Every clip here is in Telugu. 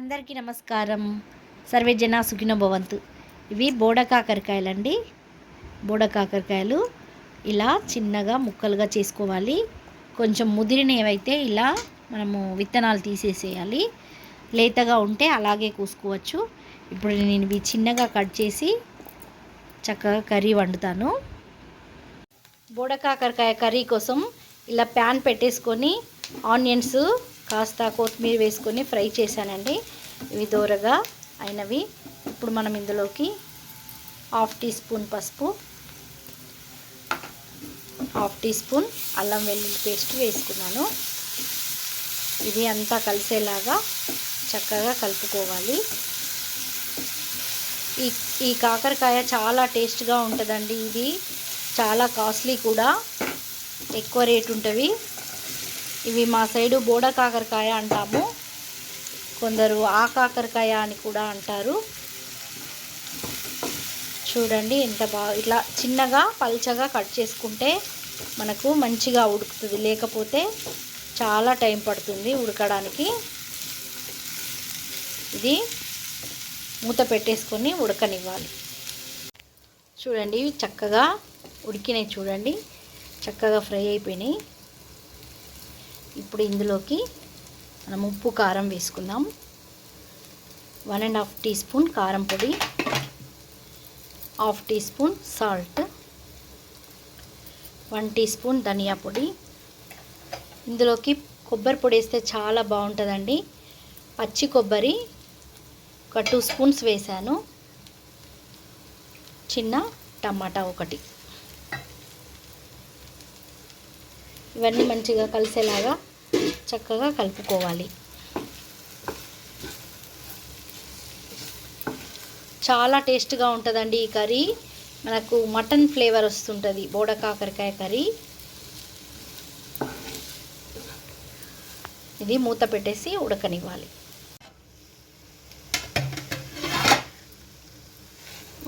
అందరికీ నమస్కారం. సర్వే జన సుఖిన భవంతు. ఇవి బోడ కాకరకాయలండి. బోడ కాకరకాయలు ఇలా చిన్నగా ముక్కలుగా చేసుకోవాలి. కొంచెం ముదిరినవైతే ఇలా మనము విత్తనాలు తీసేసేయాలి. లేతగా ఉంటే అలాగే కూసుకోవచ్చు. ఇప్పుడు నేను ఇవి చిన్నగా కట్ చేసి చక్కగా కర్రీ వండుతాను. బోడ కాకరకాయ కర్రీ కోసం ఇలా ప్యాన్ పెట్టేసుకొని ఆనియన్స్ కాస్త కొత్తిమీర వేసుకొని ఫ్రై చేశానండి. ఇవి దూరగా అయినవి. ఇప్పుడు మనం ఇందులోకి హాఫ్ టీ స్పూన్ పసుపు హాఫ్ టీ స్పూన్ అల్లం వెల్లుల్లి పేస్ట్ వేసుకున్నాను. ఇది అంతా కలిసేలాగా చక్కగా కలుపుకోవాలి. ఈ ఈ కాకరకాయ చాలా టేస్ట్గా ఉంటుందండి. ఇది చాలా కాస్ట్లీ కూడా. ఎక్కువ రేట్ ఉంటుంది. ఇవి మా సైడు బోడ కాకరకాయ అంటాము. కొందరు ఆ కాకరకాయ అని కూడా అంటారు. చూడండి ఎంత బాగా ఇట్లా చిన్నగా పల్చగా కట్ చేసుకుంటే మనకు మంచిగా ఉడుకుతుంది. లేకపోతే చాలా టైం పడుతుంది ఉడకడానికి. ఇది మూత పెట్టేసుకొని ఉడకనివ్వాలి. చూడండి ఇవి చక్కగా ఉడికినాయి చూడండి. చక్కగా ఫ్రై అయిపోయినాయి. ఇప్పుడు ఇందులోకి మనం ఉప్పు కారం వేసుకుందాం. One and half teaspoon కారం పొడి half teaspoon salt one teaspoon ధనియా పొడి. ఇందులోకి కొబ్బరి పొడి వేస్తే చాలా బాగుంటుందండి. పచ్చి కొబ్బరి ఒక టూ స్పూన్స్ వేసాను. చిన్న టమాటా ఒకటి. ఇవన్నీ మంచిగా కలిసేలాగా చక్కగా కలుపుకోవాలి. చాలా టేస్ట్గా ఉంటుందండి ఈ కర్రీ. మనకు మటన్ ఫ్లేవర్ వస్తుంటుంది బోడ కాకరకాయ కర్రీ. ఇది మూత పెట్టేసి ఉడకనివ్వాలి.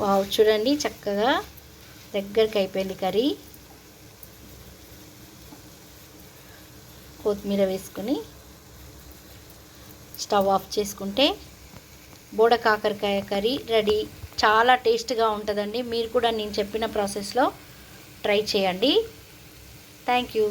వావ్ చూడండి చక్కగా దగ్గరికి అయిపోయింది కర్రీ. కొత్తిమీర వేసుకొని స్టవ్ ఆఫ్ చేసుకుంటే బోడ కాకరకాయ కర్రీ రెడీ. చాలా టేస్ట్గా ఉంటుందండి. మీరు కూడా నేను చెప్పిన ప్రాసెస్లో ట్రై చేయండి. Thank you.